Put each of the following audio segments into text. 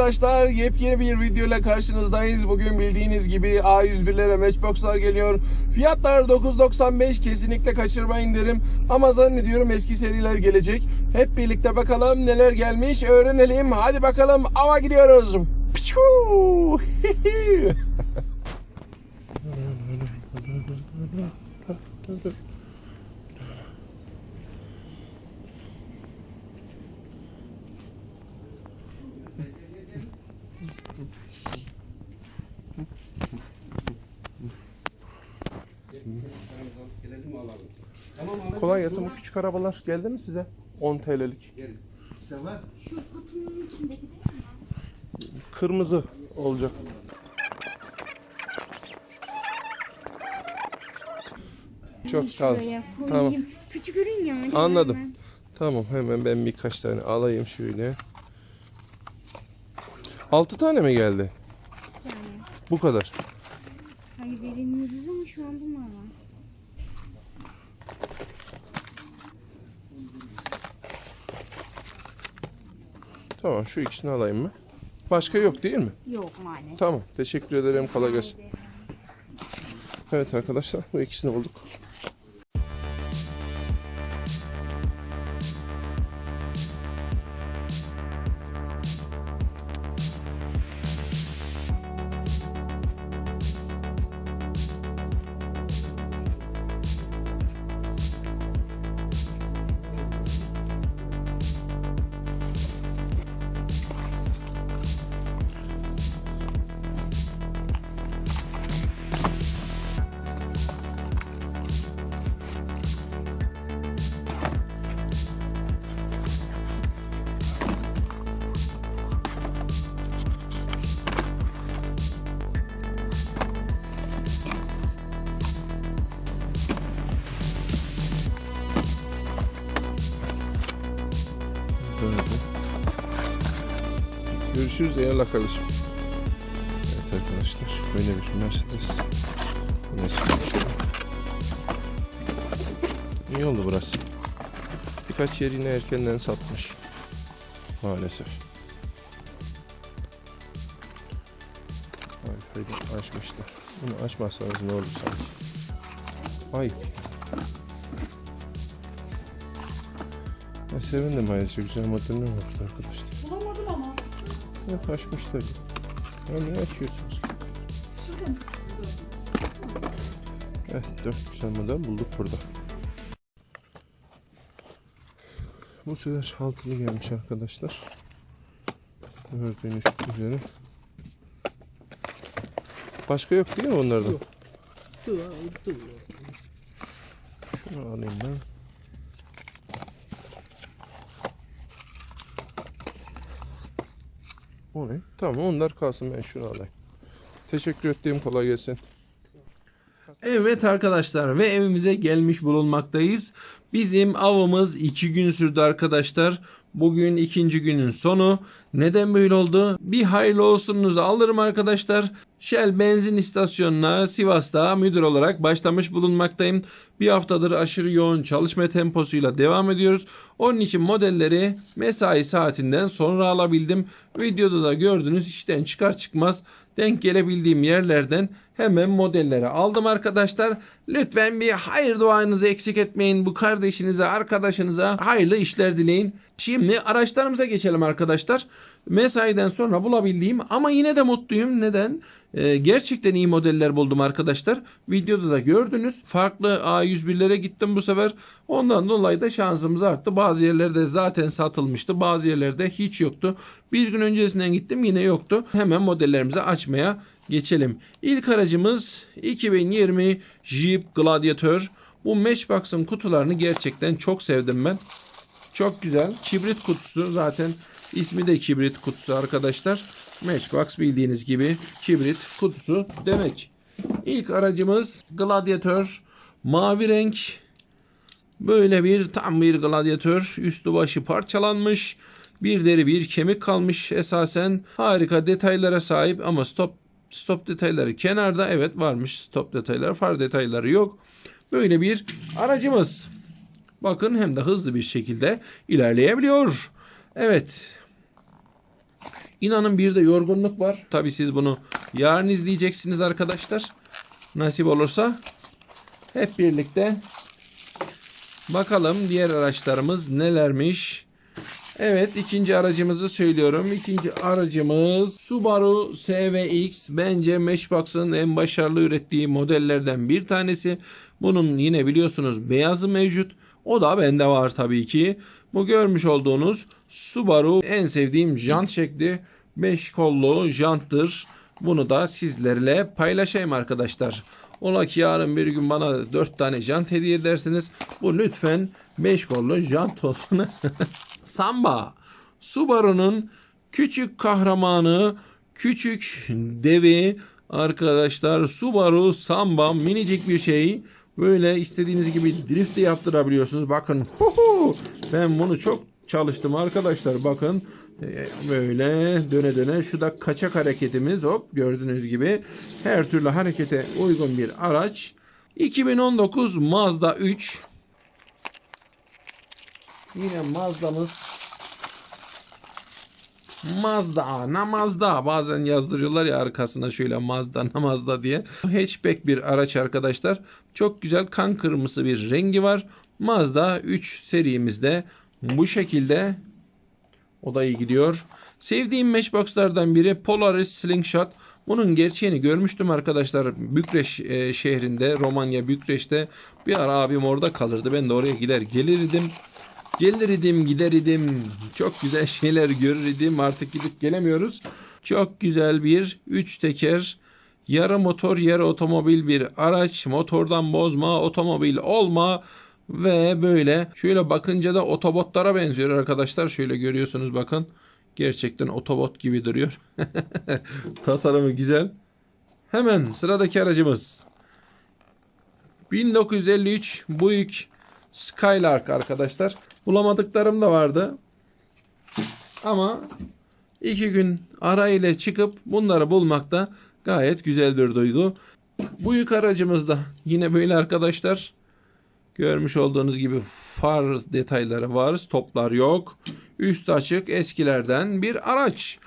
arkadaşlar. Yepyeni bir video ile karşınızdayız. Bugün bildiğiniz gibi A101'lere Matchbox'lar geliyor. Fiyatlar 9.95 kesinlikle kaçırmayın derim. Ama zannediyorum eski seriler gelecek. Hep birlikte bakalım neler gelmiş öğrenelim. Hadi bakalım ava gidiyoruz. Kolay gelsin. Bu küçük arabalar geldi mi size? 10 TL'lik. Şu kutunun içindeki? Kırmızı olacak. Çok sağ ol. Tamam. Küçük ürün yani. Anladım. Tamam hemen ben birkaç tane alayım şöyle. 6 tane mi geldi? Yani Bu kadar. sayı verilmiyoruz ama şu an bunlar var. Tamam şu ikisini alayım mı? Başka yok değil mi? Yok maalesef. Tamam. Teşekkür ederim. Kolay gelsin. Evet arkadaşlar bu ikisini bulduk. Görüşürüz eyvallah kardeşim. Evet arkadaşlar böyle bir Mercedes. Yine çıkmış. İyi oldu burası. Birkaç yer yine erkenden satmış. Maalesef. Ay, haydi açmışlar. Bunu açmazsanız ne olur sanki. Ay. Ben sevindim ayrıca güzel modeller var arkadaşlar. Hep açmışlar. Ya niye açıyorsunuz? Evet dört güzel model bulduk burada. Bu sefer altılı gelmiş arkadaşlar. Gördüğünüz üzere. Başka yok değil mi onlardan? Şunu alayım ben. O ne? Tamam onlar kalsın ben şunu alayım. Teşekkür ettiğim kolay gelsin. Evet arkadaşlar ve evimize gelmiş bulunmaktayız. Bizim avımız iki gün sürdü arkadaşlar. Bugün ikinci günün sonu. Neden böyle oldu? Bir hayırlı olsunuzu alırım arkadaşlar. Shell benzin istasyonuna Sivas'ta müdür olarak başlamış bulunmaktayım. Bir haftadır aşırı yoğun çalışma temposuyla devam ediyoruz. Onun için modelleri mesai saatinden sonra alabildim. Videoda da gördünüz işten çıkar çıkmaz denk gelebildiğim yerlerden hemen modelleri aldım arkadaşlar. Lütfen bir hayır duanızı eksik etmeyin. Bu kardeşinize, arkadaşınıza hayırlı işler dileyin. Şimdi araçlarımıza geçelim arkadaşlar. Mesaiden sonra bulabildiğim ama yine de mutluyum. Neden? Ee, gerçekten iyi modeller buldum arkadaşlar. Videoda da gördünüz. Farklı A101'lere gittim bu sefer. Ondan dolayı da şansımız arttı. Bazı yerlerde zaten satılmıştı. Bazı yerlerde hiç yoktu. Bir gün öncesinden gittim yine yoktu. Hemen modellerimizi açmaya geçelim. İlk aracımız 2020 Jeep Gladiator. Bu Matchbox'ın kutularını gerçekten çok sevdim ben. Çok güzel. Kibrit kutusu zaten ismi de kibrit kutusu arkadaşlar. Matchbox bildiğiniz gibi kibrit kutusu demek. İlk aracımız Gladiator. Mavi renk. Böyle bir tam bir gladyatör. Üstü başı parçalanmış. Bir deri bir kemik kalmış esasen. Harika detaylara sahip ama stop stop detayları kenarda. Evet varmış stop detayları. Far detayları yok. Böyle bir aracımız. Bakın hem de hızlı bir şekilde ilerleyebiliyor. Evet. İnanın bir de yorgunluk var. Tabii siz bunu yarın izleyeceksiniz arkadaşlar. Nasip olursa hep birlikte bakalım diğer araçlarımız nelermiş. Evet ikinci aracımızı söylüyorum. İkinci aracımız Subaru SVX. Bence Matchbox'ın en başarılı ürettiği modellerden bir tanesi. Bunun yine biliyorsunuz beyazı mevcut. O da bende var tabii ki. Bu görmüş olduğunuz Subaru en sevdiğim jant şekli 5 kollu janttır. Bunu da sizlerle paylaşayım arkadaşlar. Ola ki yarın bir gün bana 4 tane jant hediye edersiniz. Bu lütfen 5 kollu jant olsun. Samba. Subaru'nun küçük kahramanı, küçük devi arkadaşlar Subaru Samba minicik bir şey. Böyle istediğiniz gibi drift de yaptırabiliyorsunuz. Bakın huhu, ben bunu çok çalıştım arkadaşlar. Bakın e, böyle döne döne şu da kaçak hareketimiz hop gördüğünüz gibi her türlü harekete uygun bir araç. 2019 Mazda 3 Yine Mazda'mız Mazda ana Mazda bazen yazdırıyorlar ya arkasına şöyle Mazda na Mazda diye. Hatchback bir araç arkadaşlar. Çok güzel kan kırmızı bir rengi var. Mazda 3 serimizde bu şekilde o da iyi gidiyor. Sevdiğim Matchbox'lardan biri Polaris Slingshot. Bunun gerçeğini görmüştüm arkadaşlar. Bükreş e, şehrinde, Romanya Bükreş'te bir ara abim orada kalırdı. Ben de oraya gider gelirdim. Gelir idim gider idim. Çok güzel şeyler görür idim. Artık gidip gelemiyoruz. Çok güzel bir 3 teker yarı motor yarı otomobil bir araç. Motordan bozma otomobil olma ve böyle şöyle bakınca da otobotlara benziyor arkadaşlar. Şöyle görüyorsunuz bakın. Gerçekten otobot gibi duruyor. Tasarımı güzel. Hemen sıradaki aracımız. 1953 Buick Skylark arkadaşlar. Bulamadıklarım da vardı. Ama iki gün ara ile çıkıp bunları bulmakta gayet güzel bir duygu. Bu yük aracımızda yine böyle arkadaşlar. Görmüş olduğunuz gibi far detayları var. Stoplar yok. Üst açık eskilerden bir araç.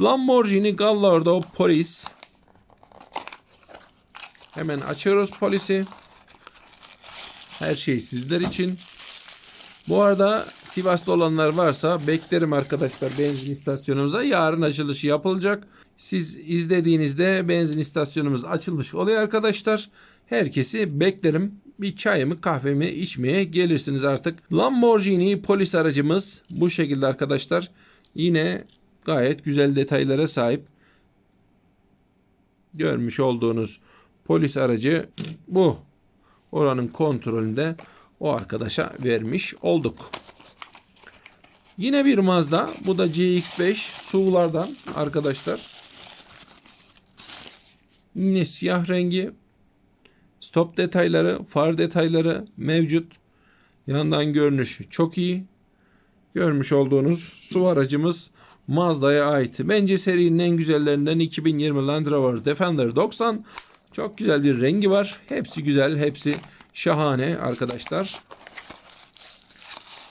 Lamborghini Gallardo Polis. Hemen açıyoruz polisi. Her şey sizler için. Bu arada Sivas'ta olanlar varsa beklerim arkadaşlar benzin istasyonumuza. Yarın açılışı yapılacak. Siz izlediğinizde benzin istasyonumuz açılmış oluyor arkadaşlar. Herkesi beklerim. Bir çayımı kahvemi içmeye gelirsiniz artık. Lamborghini polis aracımız bu şekilde arkadaşlar. Yine gayet güzel detaylara sahip. Görmüş olduğunuz polis aracı bu. Oranın kontrolünde o arkadaşa vermiş olduk. Yine bir Mazda. Bu da CX-5 SUV'lardan arkadaşlar. Yine siyah rengi. Stop detayları, far detayları mevcut. Yandan görünüş çok iyi. Görmüş olduğunuz SUV aracımız Mazda'ya ait. Bence serinin en güzellerinden 2020 Land Rover Defender 90. Çok güzel bir rengi var. Hepsi güzel, hepsi şahane arkadaşlar.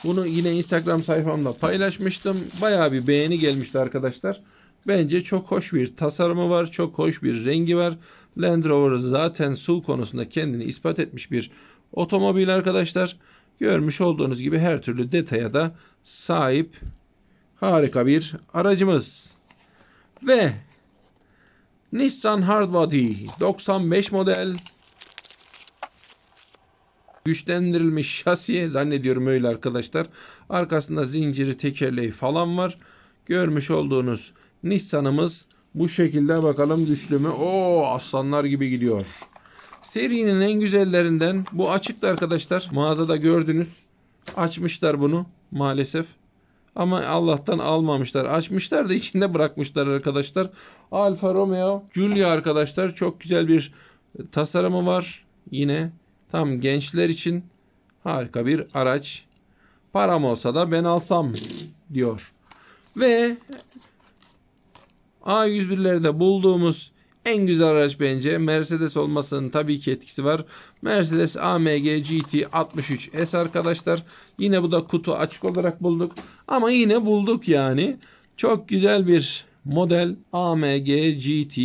Bunu yine Instagram sayfamda paylaşmıştım. Bayağı bir beğeni gelmişti arkadaşlar. Bence çok hoş bir tasarımı var. Çok hoş bir rengi var. Land Rover zaten SUV konusunda kendini ispat etmiş bir otomobil arkadaşlar. Görmüş olduğunuz gibi her türlü detaya da sahip harika bir aracımız. Ve Nissan Hardbody 95 model güçlendirilmiş şasiye zannediyorum öyle arkadaşlar. Arkasında zinciri tekerleği falan var. Görmüş olduğunuz Nissan'ımız bu şekilde bakalım güçlü mü? Oo aslanlar gibi gidiyor. Serinin en güzellerinden bu açıktı arkadaşlar. Mağazada gördünüz. Açmışlar bunu maalesef. Ama Allah'tan almamışlar. Açmışlar da içinde bırakmışlar arkadaşlar. Alfa Romeo Giulia arkadaşlar çok güzel bir tasarımı var. Yine tam gençler için harika bir araç. Param olsa da ben alsam diyor. Ve A101'lerde bulduğumuz en güzel araç bence Mercedes olmasının tabii ki etkisi var. Mercedes AMG GT 63 S arkadaşlar. Yine bu da kutu açık olarak bulduk. Ama yine bulduk yani. Çok güzel bir model AMG GT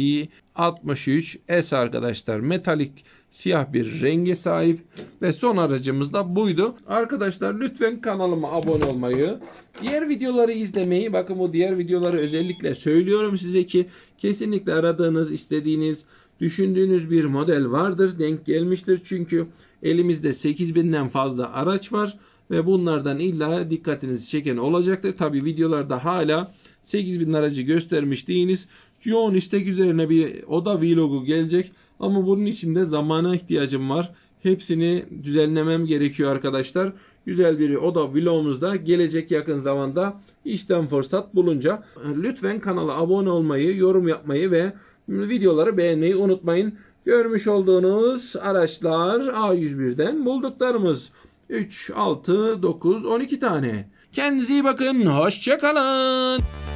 63 S arkadaşlar. Metalik siyah bir renge sahip ve son aracımız da buydu. Arkadaşlar lütfen kanalıma abone olmayı, diğer videoları izlemeyi, bakın bu diğer videoları özellikle söylüyorum size ki kesinlikle aradığınız, istediğiniz, düşündüğünüz bir model vardır, denk gelmiştir. Çünkü elimizde 8000'den fazla araç var ve bunlardan illa dikkatinizi çeken olacaktır. Tabi videolarda hala 8000 aracı göstermiş değiliz. Yoğun istek üzerine bir oda vlogu gelecek ama bunun için de zamana ihtiyacım var. Hepsini düzenlemem gerekiyor arkadaşlar. Güzel bir oda vlogumuz da gelecek yakın zamanda işten fırsat bulunca. Lütfen kanala abone olmayı, yorum yapmayı ve videoları beğenmeyi unutmayın. Görmüş olduğunuz araçlar A101'den bulduklarımız. 3, 6, 9, 12 tane. Kendinize iyi bakın. Hoşçakalın.